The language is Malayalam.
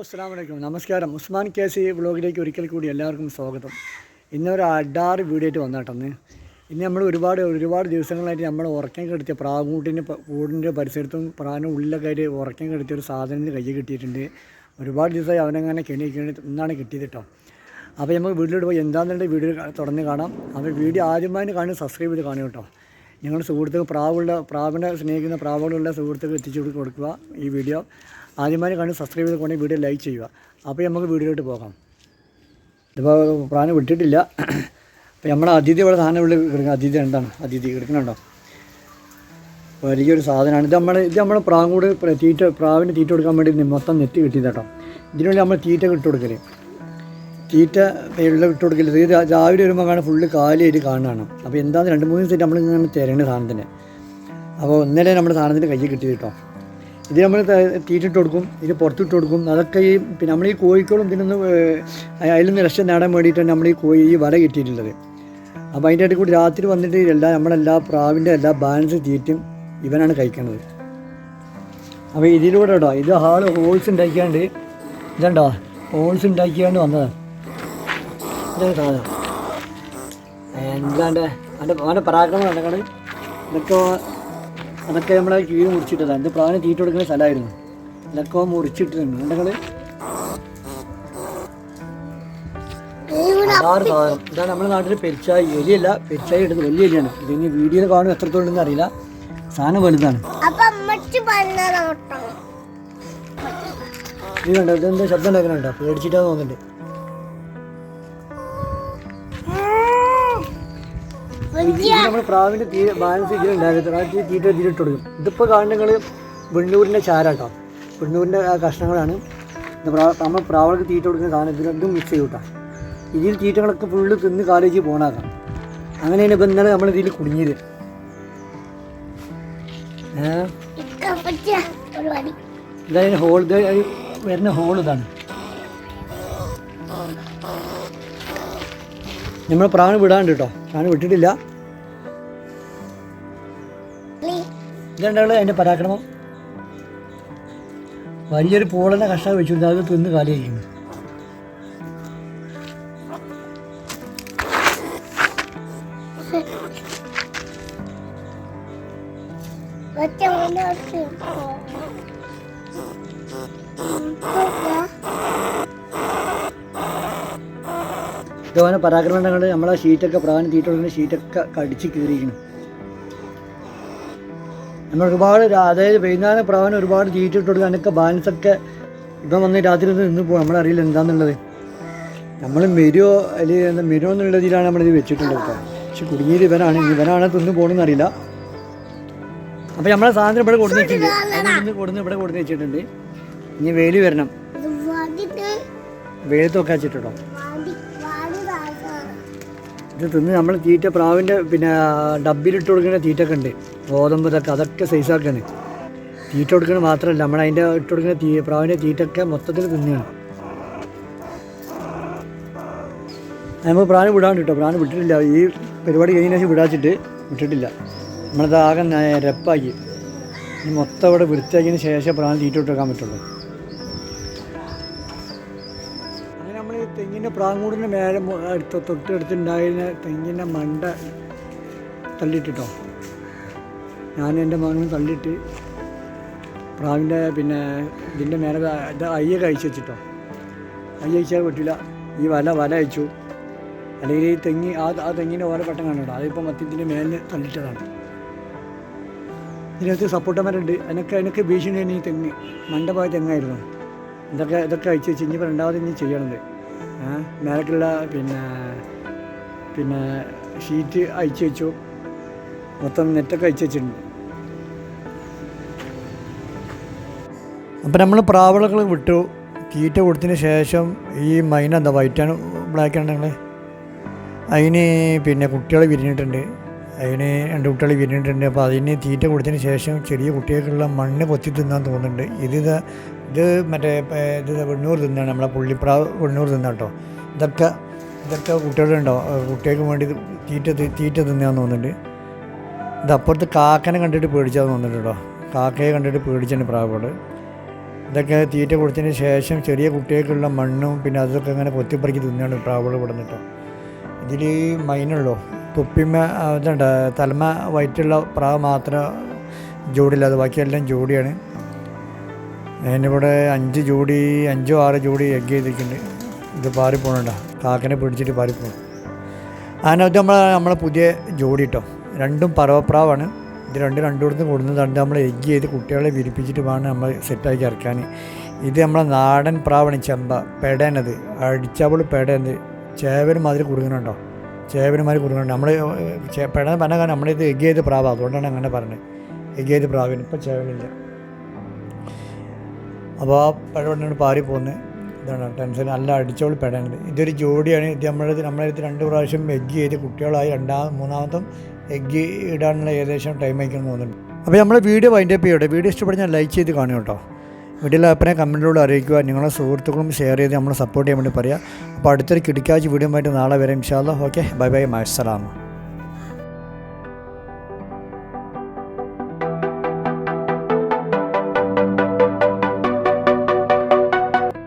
അസ്സാം വലൈക്കും നമസ്കാരം. ഉസ്മാൻ കെ സി വ്ളോഗിലേക്ക് ഒരിക്കൽ കൂടി എല്ലാവർക്കും സ്വാഗതം. ഇന്നൊരു അഡാറ് വീഡിയോ ആയിട്ട് വന്നാട്ടെന്ന് ഇന്ന് നമ്മൾ ഒരുപാട് ഒരുപാട് ദിവസങ്ങളായിട്ട് നമ്മൾ ഉറക്കം കെടുത്തിയ പ്രാവൂട്ടിന്റെ കൂടിന്റെ പരിസരത്തും പ്രാവിന്റെ ഉള്ളിലൊക്കെ ആയിട്ട് ഉറക്കം കെടുത്തിയ ഒരു സാധനത്തിന് കയ്യിൽ കിട്ടിയിട്ടുണ്ട്. ഒരുപാട് ദിവസമായി അവനങ്ങനെ കെണി കെണി ഇന്നാണ് കിട്ടിയത് കേട്ടോ അപ്പോൾ നമുക്ക് വീട്ടിലോട്ട് പോയി എന്താണെന്നുള്ള വീഡിയോ തുടർന്ന് കാണാം. അപ്പോൾ വീഡിയോ ആദ്യമായി കാണും സബ്സ്ക്രൈബ് ചെയ്ത് കാണും കേട്ടോ നിങ്ങളുടെ സുഹൃത്തുക്കൾ പ്രാവുള്ള പ്രാവിനെ സ്നേഹിക്കുന്ന പ്രാവുകളുള്ള സുഹൃത്തുക്കൾ എത്തിച്ചു കൊടുക്കുക ഈ വീഡിയോ. ആദ്യമായി കണ്ട് സബ്സ്ക്രൈബ് ചെയ്ത് കൊണ്ടെങ്കിൽ വീഡിയോ ലൈക്ക് ചെയ്യുക. അപ്പോൾ നമുക്ക് വീഡിയോയിലോട്ട് പോകാം. ഇതിപ്പോൾ പ്രാണി വിട്ടിട്ടില്ല. അപ്പോൾ നമ്മുടെ അതിഥി ഇവിടെ സാധനം ഉള്ളിൽ കിടക്കുന്ന അതിഥി എന്താണ്? അതിഥി കിടക്കുന്നുണ്ടോ? വലിയൊരു സാധനമാണ്. ഇത് നമ്മൾ ഇത് നമ്മൾ പ്രാങ്കൂട് പ്ര- തീറ്റ പ്രാവിന് തീറ്റ കൊടുക്കാൻ വേണ്ടി മൊത്തം നെറ്റ് കിട്ടിയത് കേട്ടോ ഇതിനുവേണ്ടി നമ്മൾ തീറ്റ ഇട്ട് കൊടുക്കൽ. തീറ്റ പേരുള്ള ഇട്ട് കൊടുക്കൽ. ഇത് രാവിലെ വരുമ്പോൾ കാണാൻ ഫുള്ള് കാലിയായിട്ട് കാണാണ് അപ്പോൾ എന്താണെന്ന് രണ്ട് മൂന്ന് ദിവസമായിട്ട് നമ്മളിങ്ങനെ തരേണ്ട സാധനത്തിന്. അപ്പോൾ ഇന്നലെ നമ്മുടെ സാധനത്തിന്റെ കയ്യിൽ കിട്ടിയത് കേട്ടോ ഇത് നമ്മൾ തീറ്റിട്ട് കൊടുക്കും ഇത് പുറത്തിട്ട് കൊടുക്കും. അതൊക്കെ ഈ പിന്നെ നമ്മൾ ഈ കോഴിക്കോളും ഇതിനൊന്ന് അതിൽ നിന്ന് രക്ഷ നേടാൻ വേണ്ടിയിട്ടാണ് നമ്മൾ ഈ കോഴി ഈ വല കിട്ടിയിട്ടുള്ളത്. അപ്പോൾ അതിന്റെ ഇടയിൽ കൂടി രാത്രി വന്നിട്ട് എല്ലാം നമ്മളെല്ലാ പ്രാവിന്റെ എല്ലാ ബാലൻസ് തീറ്റും ഇവനാണ് കഴിക്കുന്നത് അപ്പോൾ ഇതിലൂടെ കേട്ടോ ഇത് ഹാൾ ഹോൾസ് ഉണ്ടാക്കിയാണ്ട് ഇതുണ്ടോ ഹോൾസ് ഉണ്ടാക്കിയാണ്ട് വന്നതാണ് എന്താണ്ട് അവന്റെ അവന്റെ പരാക്രമം നടക്കണം ഇതൊക്കെ അതൊക്കെ നമ്മളെ കീഴ് മുറിച്ചിട്ടതാണ് ഇത് പ്രാവിന് തീറ്റ കൊടുക്കുന്ന സ്ഥലമായിരുന്നു. ഇതൊക്കെ മുറിച്ചിട്ടിട്ടുണ്ട് ഉണ്ടെങ്കിൽ ആറ് സാധനം. ഇതാണ് നമ്മുടെ നാട്ടിൽ പെരിച്ചായി. എലിയല്ല പെരിച്ചായി എടുത്ത് വലിയ എലിയാണ്. ഇത് ഇനി വീഡിയോ കാണും എത്രത്തോളം ഉണ്ടെന്ന് അറിയില്ല. സാധനം വലുതാണ്. ഇത് കണ്ടോ? ഇതെന്താ ശബ്ദം ഉണ്ടാക്കുന്നുണ്ടോ പേടിച്ചിട്ടാ തോന്നുന്നുണ്ട്. നമ്മൾ പ്രാവിന്റെ തീ ബാലൻസ് ഇതിലുണ്ടായിരുന്നു ആ തീറ്റ തീരിട്ട് കൊടുക്കും. ഇതിപ്പോൾ കാണുന്ന നിങ്ങൾ വെണ്ണൂരിന്റെ ചാരാട്ടോ വെണ്ണൂരിന്റെ ആ കഷ്ണങ്ങളാണ്. ഇത് നമ്മൾ പ്രാവൾക്ക് തീറ്റ കൊടുക്കുന്ന സാധനം രണ്ടും മിക്സ് ചെയ്യൂട്ടാ ഇതിൽ തീറ്റകളൊക്കെ ഫുള്ള് തിന്ന് കാലേജ് പോകണാക്കാം അങ്ങനെയാണ് ഇപ്പം ഇന്നലെ നമ്മൾ ഇതിൽ കുടുങ്ങിയത്. ഇതായ ഹോൾ ഇത് വരുന്ന ഹോൾ ഇതാണ്. നമ്മൾ പ്രാണ് വിടാണ്ട് കേട്ടോ. പ്രാണ് വിട്ടിട്ടില്ല. ഇതുണ്ടാവുള്ള അതിന്റെ പരാക്രമം. വലിയൊരു പൂളനെ കഷ്ണം വെച്ചിട്ടുണ്ട് അത് തിന്ന് കാലിയിരിക്കുന്നു ഒറ്റ മുന്നോട്ട് ഇതുപോലെ പരാക്രമം ഉണ്ടെങ്കിൽ നമ്മളെ ഷീറ്റൊക്കെ പ്രാവിന് തീറ്റ കൊടുക്കുന്ന ഷീറ്റൊക്കെ കടിച്ച് കീറിയിരിക്കണം നമ്മൾ ഒരുപാട് അതായത് വൈകുന്നേരം പ്രാവിന് ഒരുപാട് തീറ്റ ഇട്ട് കൊടുക്കുക അതിനൊക്കെ ബാലൻസ് ഒക്കെ ഇപ്പം വന്ന് രാത്രി നിന്ന് പോകും നമ്മളറിയില്ല എന്താണെന്നുള്ളത് നമ്മൾ മെരുവോ അല്ലെങ്കിൽ എന്താ മെരുവോ എന്നുള്ള രീതിയിലാണ് നമ്മളിത് വെച്ചിട്ടുള്ളത് കേട്ടോ. പക്ഷെ കുടുങ്ങിയത് ഇവനാണ്. ഇവനാണ് തിന്ന് പോകണമെന്ന് അറിയില്ല. അപ്പോൾ നമ്മളെ സാധനം ഇവിടെ കൊടുന്ന് വെച്ചിട്ടുണ്ട്. കൊടുന്ന് ഇവിടെ കൊടുന്ന് വെച്ചിട്ടുണ്ട്. ഇനി വേലി വരണം. വെയിലത്തൊക്കെ വെച്ചിട്ടുണ്ടോ. ഇത് തിന്ന് നമ്മൾ തീറ്റ പ്രാവിന്റെ പിന്നെ ഡബ്ബിലിട്ട് കൊടുക്കുന്ന തീറ്റൊക്കെ ഉണ്ട്. ഗോതമ്പ് ഇതൊക്കെ അതൊക്കെ സൈസാക്കാണ് തീറ്റ കൊടുക്കുന്നത് മാത്രമല്ല നമ്മൾ അതിന്റെ ഇട്ട് കൊടുക്കുന്ന തീ പ്രാവിന്റെ തീറ്റൊക്കെ മൊത്തത്തിൽ തിന്നുകയാണ് നമുക്ക് പ്രാണി വിടാണ്ട് കേട്ടോ പ്രാണി വിട്ടിട്ടില്ല. ഈ പരിപാടി കഴിഞ്ഞ ശേഷം വിടാച്ചിട്ട് വിട്ടിട്ടില്ല. നമ്മളത് ആകെ രപ്പാക്കി മൊത്തം ഇവിടെ വൃത്തിയാക്കിയതിന് ശേഷം പ്രാണി തീറ്റ ഇട്ട് വെക്കാൻ പറ്റുള്ളൂ. തെങ്ങിന്റെ പ്രാങ്കൂടിന് മേലെ അടുത്ത തൊട്ടടുത്തുണ്ടായിരുന്ന തെങ്ങിന്റെ മണ്ട തള്ളിയിട്ടിട്ടോ. ഞാൻ എന്റെ മകനും തള്ളിയിട്ട് പ്രാവിന്റെ പിന്നെ ഇതിന്റെ മേലെ ഇത് അയ്യ കഴിച്ചു വെച്ചിട്ടോ. അയ്യ കഴിച്ചാൽ പറ്റില്ല ഈ വല വല അയച്ചു അല്ലെങ്കിൽ ഈ തെങ്ങി ആ ആ തെങ്ങിന്റെ ഓരോ പെട്ടം കണ്ടോ അതിപ്പോൾ മത്തിന്റെ മേലിൽ തള്ളിയിട്ടതാണ്. ഇതിനകത്ത് സപ്പോർട്ടന്മാരുണ്ട് അതിനൊക്കെ അതിനൊക്കെ ഭീഷണിയാണ് ഈ തെങ്ങ്. മണ്ടപോയ തെങ്ങായിരുന്നു. ഇതൊക്കെ ഇതൊക്കെ അയച്ചു വെച്ച് ഇനിയിപ്പോൾ രണ്ടാമത് ഇനി ചെയ്യണത്. മേലക്കുള്ള പിന്നെ പിന്നെ ഷീറ്റ് അയച്ചു വെച്ചു. മൊത്തം നെറ്റൊക്കെ അയച്ചു വെച്ചിട്ടുണ്ട്. അപ്പം നമ്മൾ പ്രാവളകൾ വിട്ടു. തീറ്റ കൊടുത്തതിന് ശേഷം ഈ മൈന എന്താ വൈറ്റാണ് ആണ് നിങ്ങൾ അതിന് പിന്നെ കുട്ടികൾ വിരിഞ്ഞിട്ടുണ്ട്. അതിന് രണ്ട് കുട്ടികൾ വിരിഞ്ഞിട്ടുണ്ട്. അപ്പോൾ അതിന് തീറ്റ കൊടുത്തതിന് ശേഷം ചെറിയ കുട്ടികൾക്കുള്ള മണ്ണ് പൊത്തി തിന്നാൻ തോന്നുന്നുണ്ട്. ഇത് ഇതാ മറ്റേ ഇത് വെണ്ണൂർ തിന്നാണ്. നമ്മളെ പുള്ളിപ്രാവ് വെണ്ണൂർ തിന്നാ കേട്ടോ. ഇതൊക്കെ ഇതൊക്കെ കുട്ടികളുണ്ടോ കുട്ടികൾക്ക് വേണ്ടി തീറ്റ തീറ്റ തിന്നാൻ തോന്നുന്നുണ്ട്. ഇത് അപ്പുറത്ത് കാക്കനെ കണ്ടിട്ട് പേടിച്ചാൽ തോന്നുന്നുണ്ട് കേട്ടോ. കാക്കയെ കണ്ടിട്ട് പേടിച്ചാണ് പ്രാവുകൾ ഇതൊക്കെ തീറ്റ കൊടുത്തതിന് ശേഷം ചെറിയ കുട്ടികൾക്കുള്ള മണ്ണും പിന്നെ അതൊക്കെ ഇങ്ങനെ പൊത്തിപ്പറിക്കി തിന്നാണ് പ്രാവുകൾ വിടുന്നിട്ടോ ഇതിൽ മൈനുള്ളൂ? തൊപ്പിമ ആ, ഇതുണ്ട് തലമ വയറ്റുള്ള പ്രാവ് മാത്രം ജോഡിയില്ലാതെ ബാക്കിയെല്ലാം ജോഡിയാണ് അതിനിവിടെ അഞ്ച് ജോഡി അഞ്ചോ ആറ് ജോഡി എഗ് ചെയ്തിട്ടുണ്ട്. ഇത് പാറി പാറിപ്പോണണ്ട? കാക്കനെ പിടിച്ചിട്ട് പാറിപ്പോണം. അതിനകത്ത് നമ്മൾ നമ്മളെ പുതിയ ജോഡി കേട്ടോ രണ്ടും പറവപ്രാവാണ്. ഇത് രണ്ട് രണ്ടിടത്തും കൊടുക്കുന്നത് രണ്ട് നമ്മൾ എഗ് ചെയ്ത് കുട്ടികളെ വിരിപ്പിച്ചിട്ട് വേണം നമ്മൾ സെറ്റാക്കി ഇറക്കാൻ. ഇത് നമ്മളെ നാടൻ പ്രാവണി ചെമ്പ പെടേനത് അടിച്ചവൾ പെടേനത്. ചേവനും മാതിരി കുറുങ്ങണുണ്ടോ ചേവന് മാതിരി കുറുങ്ങുന്നുണ്ട് നമ്മൾ പെടാൻ പറഞ്ഞ കാരണം ഇത് എഗ് ചെയ്ത് പ്രാവ്. അതുകൊണ്ടാണ് അങ്ങനെ പറഞ്ഞത്. എഗ് ചെയ്ത് പ്രാവിന്. ഇപ്പോൾ ചേവനില്ല. അപ്പോൾ ആ പഴവണ്ണോട് പാറി പോകുന്നത്. ഇതാണ് ടെൻഷൻ. നല്ല അടിച്ചോളി പെടേണ്ടത് ഇതൊരു ജോഡിയാണ്. ഇത് നമ്മളത് നമ്മളടുത്ത് രണ്ട് പ്രാവശ്യം എഗ്ഗ് ചെയ്ത് കുട്ടികളായി രണ്ടാം മൂന്നാമത്തും എഗ്ഗ് ഇടാനുള്ള ഏകദേശം ടൈം ആയിക്കുന്നു തോന്നുന്നുണ്ട്. അപ്പോൾ നമ്മൾ വീഡിയോ വൈൻഡപ്പ് ചെയ്യട്ടെ. വീഡിയോ ഇഷ്ടപ്പെടുന്ന ലൈക്ക് ചെയ്ത് കാണും കേട്ടോ. വീഡിയോയിലെ അപ്പനെ കമന്റിലൂടെ അറിയിക്കുക നിങ്ങളുടെ സുഹൃത്തുക്കളും ഷെയർ ചെയ്ത് നമ്മളെ സപ്പോർട്ട് ചെയ്യാൻ വേണ്ടി പറയുക അപ്പോൾ അടുത്തൊരു കിടിക്കാഴ്ച വീഡിയോ ആയിട്ട് നാളെ വരെ. ഇൻഷാല്ല ഓക്കെ ബൈ ബൈ മാസ്സലാമ